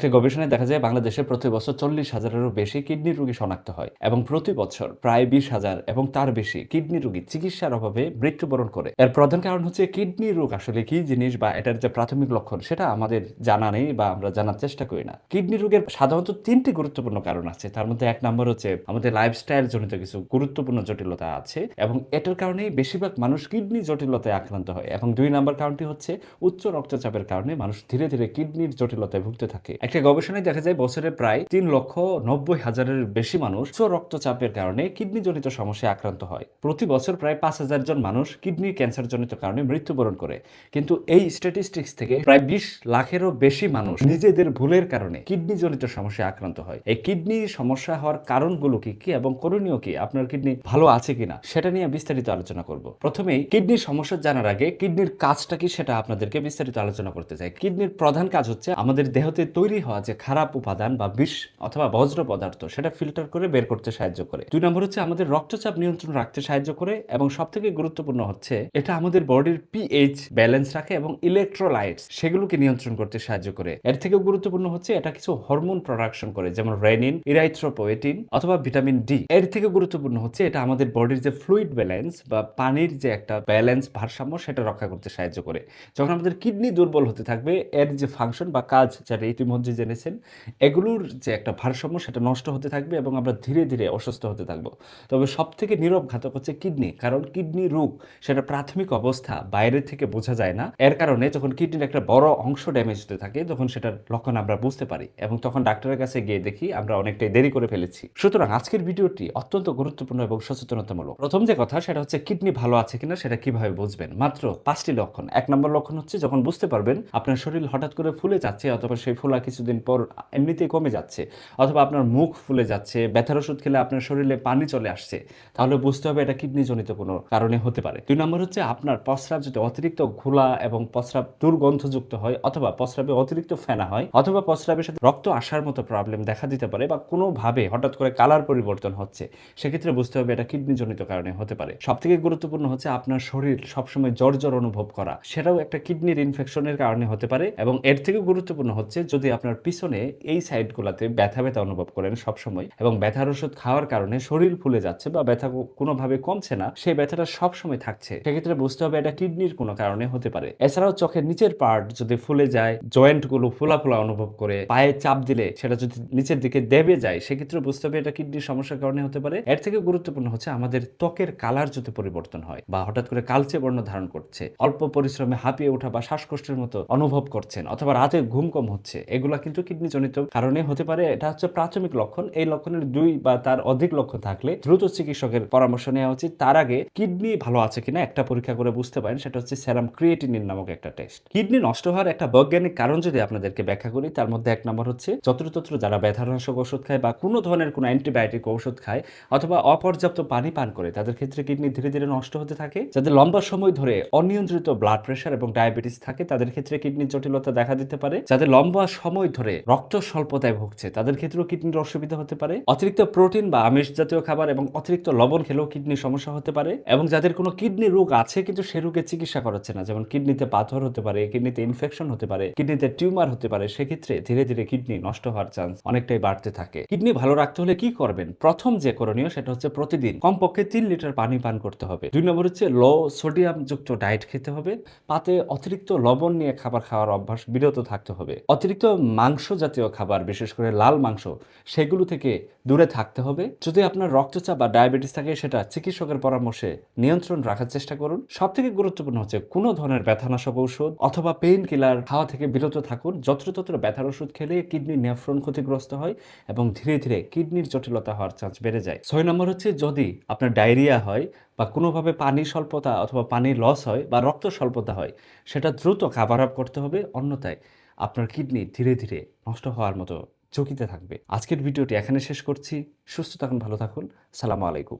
একটা গবেষণায় দেখা যায় বাংলাদেশে প্রতি বছর চল্লিশ হাজারেরও বেশি কিডনি রোগী শনাক্ত হয় এবং প্রতি বছর প্রায় বিশ হাজার এবং তার বেশি কিডনি রোগী চিকিৎসার অভাবে মৃত্যুবরণ করে। এর প্রধান কারণ হচ্ছে কিডনি রোগ আসলে কি জিনিস বা এটার যে প্রাথমিক লক্ষণ সেটা আমাদের জানা নেই বা আমরা জানার চেষ্টা করি না। কিডনি রোগের সাধারণত তিনটি গুরুত্বপূর্ণ কারণ আছে। তার মধ্যে এক নম্বর হচ্ছে আমাদের লাইফস্টাইল জনিত কিছু গুরুত্বপূর্ণ জটিলতা আছে এবং এটার কারণেই বেশিরভাগ মানুষ কিডনি জটিলতায় আক্রান্ত হয়। এবং দুই নম্বর কারণটি হচ্ছে উচ্চ রক্তচাপের কারণে মানুষ ধীরে ধীরে কিডনির জটিলতায় ভুগতে থাকে। একটা গবেষণায় দেখা যায় বছরে প্রায় তিন লক্ষ নব্বই হাজারের বেশি মানুষ উচ্চ রক্তচাপের কারণে কিডনি জনিত সমস্যায় আক্রান্ত হয়। প্রতি বছর প্রায় পাঁচ হাজার জন মানুষ কিডনি ক্যান্সার জনিত কারণে মৃত্যুবরণ করে। কিন্তু এই স্ট্যাটিস্টিক্স থেকে প্রায় বিশ লাখেরও বেশি মানুষ নিজেদের ভুলের কারণে কিডনি জনিত সমস্যায় আক্রান্ত হয়। এই কিডনি সমস্যা হওয়ার কারণগুলো কি কি এবং করণীয় কি? আপনার কিডনি ভালো আছে কিনা? সেটা নিয়ে বিস্তারিত আলোচনা করব। প্রথমেই কিডনির সমস্যা জানার আগে কিডনির কাজটা কি সেটা আপনাদেরকে বিস্তারিত আলোচনা করতে চাই। কিডনির প্রধান কাজ হচ্ছে আমাদের দেহতে তৈরি হওয়া যে খারাপ উপাদান বা বিষ অথবা বজ্র পদার্থ, সেটা ফিল্টার করে বের করতে সাহায্য করে। দুই নম্বর হচ্ছে আমাদের রক্তচাপ নিয়ন্ত্রণ রাখতে সাহায্য করে এবং সব থেকে গুরুত্বপূর্ণ হচ্ছে এটা আমাদের বডির পিএইচ ব্যালেন্স রাখে এবং ইলেকট্রোলাইটস সেগুলোকে নিয়ন্ত্রণ করতে সাহায্য করে। এর থেকেও গুরুত্বপূর্ণ হচ্ছে এটা কিছু হরমোন প্রোডাকশন করে, যেমন রেনিন ইরাইথ্রোপোয়েটিন অথবা ভিটামিন ডি এর থেকে গুরুত্বপূর্ণ হচ্ছে এটা আমাদের বডির যে ফ্লুইড ব্যালেন্স বা পানির যে একটা ব্যালেন্স ভারসাম্য, সেটা রক্ষা করতে সাহায্য করে। যখন আমাদের কিডনি দুর্বল হতে থাকবে, এর যে ফাংশন বা কাজ যারা ইতিমধ্যে জেনেছেন, এগুলোর যে একটা ভারসাম্য সেটা নষ্ট হতে থাকবে এবং আমরা ধীরে ধীরে অসুস্থ হতে থাকব। তবে সব থেকে নীরব ঘাতক হচ্ছে কিডনি, কারণ কিডনি রোগ সেটা প্রাথমিক অবস্থা, বাইরে থেকে বোঝা যায় না। এর কারণে যখন কিডনির একটা বড় অংশ ড্যামেজ হতে থাকে, তখন সেটার লক্ষণ আমরা বুঝতে পারি এবং তখন ডাক্তারের কাছে গিয়ে দেখি আমরা অনেকটাই দেরি করে ফেলেছি। সুতরাং আজকের ভিডিওটি অত্যন্ত গুরুত্বপূর্ণ এবং সচেতনতামূলক। প্রথম যে কথা সেটা হচ্ছে কিডনি ভালো আছে কিনা সেটা কীভাবে বুঝবেন? মাত্র পাঁচটি লক্ষণ। এক নম্বর লক্ষণ হচ্ছে যখন বুঝতে পারবেন আপনার শরীর হঠাৎ করে ফুলে যাচ্ছে অথবা সেই ফোলা কিছুদিন পর এমনিতেই কমে যাচ্ছে, অথবা আপনার মুখ ফুলে যাচ্ছে, ব্যথার ওষুধ খেলে আপনার শরীরে পানি চলে আসছে, তাহলে বুঝতে হবে এটা কিডনি জনিত কোনো কারণে হতে পারে। দুই নম্বর হচ্ছে আপনার প্রস্রাব যদি অতিরিক্ত ঘোলা এবং প্রস্রাব দুর্গন্ধযুক্ত হয়, অথবা প্রস্রাবে অতিরিক্ত ফেনা হয়, অথবা প্রস্রাবের সাথে রক্ত আসার মতো প্রবলেম দেখা দিতে পারে বা কোনোভাবে হঠাৎ করে কালার পরিবর্তন হচ্ছে, সেক্ষেত্রে বুঝতে হবে এটা কিডনি জনিত কারণে হতে পারে। সব থেকে গুরুত্বপূর্ণ হচ্ছে আপনার শরীর সবসময় জ্বর জ্বর অনুভব করা, সেটাও একটা কিডনির ইনফেকশনের কারণে হতে পারে এবং এর থেকে গুরুত্বপূর্ণ হচ্ছে যদি আপনার পিছনে এই সাইডগুলোতে ব্যথা ব্যথা অনুভব করেন সবসময় এবং ব্যথার ওষুধ খাওয়ার কারণে শরীর ফুলে যাচ্ছে বা ব্যথা কোনোভাবে কমছে না, সেই ব্যথাটা সবসময় থাকছে। সেক্ষেত্রে বুঝতে হবে এটা কিডনির কোনো কারণে হতে পারে। এছাড়াও চোখের নিচের পার্ট যদি ফুলে যায় জয়েন্টগুলো ফোলা ফোলা অনুভব করে, পায়ে চাপ দিলে সেটা যদি নিচের দিকে দেবে যায়, সেক্ষেত্রে বুঝতে হবে এটা কিডনির সমস্যার কারণে হতে পারে। এর থেকে গুরুত্বপূর্ণ হচ্ছে আমাদের ত্বকের কালার যদি পরিবর্তন হয় বা হঠাৎ করে কালচে বর্ণ ধারণ করছে, অল্প পরিশ্রমে হাঁপিয়ে ওঠা বা শ্বাসকষ্টের মতো অনুভব করছেন অথবা রাতে ঘুম কম হচ্ছে, এগুলা কিন্তু কিডনি জনিত কারণে হতে পারে। এটা হচ্ছে প্রাথমিক লক্ষণ। এই লক্ষণের দুই বা তার অধিক লক্ষণ থাকলে দ্রুত চিকিৎসকের পরামর্শ নেওয়া উচিত। তার আগে কিডনি ভালো আছে কিনা একটা পরীক্ষা করে বুঝতে পারেন। সেটা হচ্ছে সেরাম ক্রিয়েটিনিন নামক একটা টেস্ট। কিডনি নষ্ট হওয়ার একটা বৈজ্ঞানিক কারণ যদি আপনাদেরকে ব্যাখ্যা করি, তার মধ্যে এক নম্বর হচ্ছে যত্রতত্র যারা ব্যথানাশক ওষুধ খায় বা কোনো ধরনের কোনো অ্যান্টিবায়োটিক ওষুধ খায় অথবা অপর্যাপ্ত পানি পান করে, তাদের ক্ষেত্রে কিডনি ধীরে ধীরে নষ্ট হতে থাকে। যাদের লম্বা সময় ধরে অনিয়ন্ত্রিত ব্লাড প্রেশার এবং ডায়াবেটিস থাকে, তাদের ক্ষেত্রে কিডনির জটিলতা দেখা দিতে পারে। যাদের লম্বা সময় ধরে রক্ত স্বল্পতায় ভুগছে, তাদের ক্ষেত্রেও কিডনির অসুবিধা হতে পারে। অতিরিক্ত প্রোটিন বা আমিষ জাতীয় খাবার এবং অতিরিক্ত লবণ খেলেও কিডনির সমস্যা হতে পারে এবং যাদের কোনো কিডনি রোগ আছে কিন্তু সে রোগের চিকিৎসা করাচ্ছে না, যেমন কিডনিতে পাথর হতে পারে, কিডনিতে ইনফেকশন হতে পারে, কিডনিতে টিউমার হতে পারে, সেক্ষেত্রে ধীরে ধীরে কিডনি নষ্ট হওয়ার চান্স অনেকটাই বাড়তে থাকে। কিডনি ভালো রাখতে হলে কি করবেন? প্রথম যে করণীয় সেটা হচ্ছে প্রতিদিন কমপক্ষে তিন লিটার পানি পান করতে হবে। দুই নম্বর হচ্ছে লো সোডিয়াম যুক্ত ডায়েট খেতে হবে। পাতে অতিরিক্ত লবণ নিয়ে খাবার খাওয়ার অভ্যাস বিরত থাকতে হবে। অতিরিক্ত মাংস জাতীয় খাবার, বিশেষ করে লাল মাংস, সেগুলো থেকে দূরে থাকতে হবে। যদি আপনার রক্তচাপ বা ডায়াবেটিস থাকে, সেটা চিকিৎসকের পরামর্শে নিয়ন্ত্রণ রাখার চেষ্টা করুন। সব থেকে গুরুত্বপূর্ণ হচ্ছে কোনো ধরনের ব্যথানাশক ঔষধ অথবা পেইন কিলার খাওয়া থেকে বিরত থাকুন। যত্রতত্র ব্যথার ওষুধ খেলে কিডনি নেফ্রন ক্ষতিগ্রস্ত হয় এবং ধীরে ধীরে কিডনির জটিলতা হওয়ার চান্স বেড়ে যায়। ছয় নম্বর হচ্ছে যদি আপনার ডায়রিয়া হয় বা কোনোভাবে পানি স্বল্পতা অথবা পানির লস হয় বা রক্ত স্বল্পতা হয়, সেটা দ্রুত কাভার আপ করতে হবে। অন্যথায় আপনার কিডনি ধীরে ধীরে নষ্ট হওয়ার মতো ঝুঁকিতে থাকবে। আজকের ভিডিওটি এখানে শেষ করছি। সুস্থ থাকুন, ভালো থাকুন। সালামু আলাইকুম।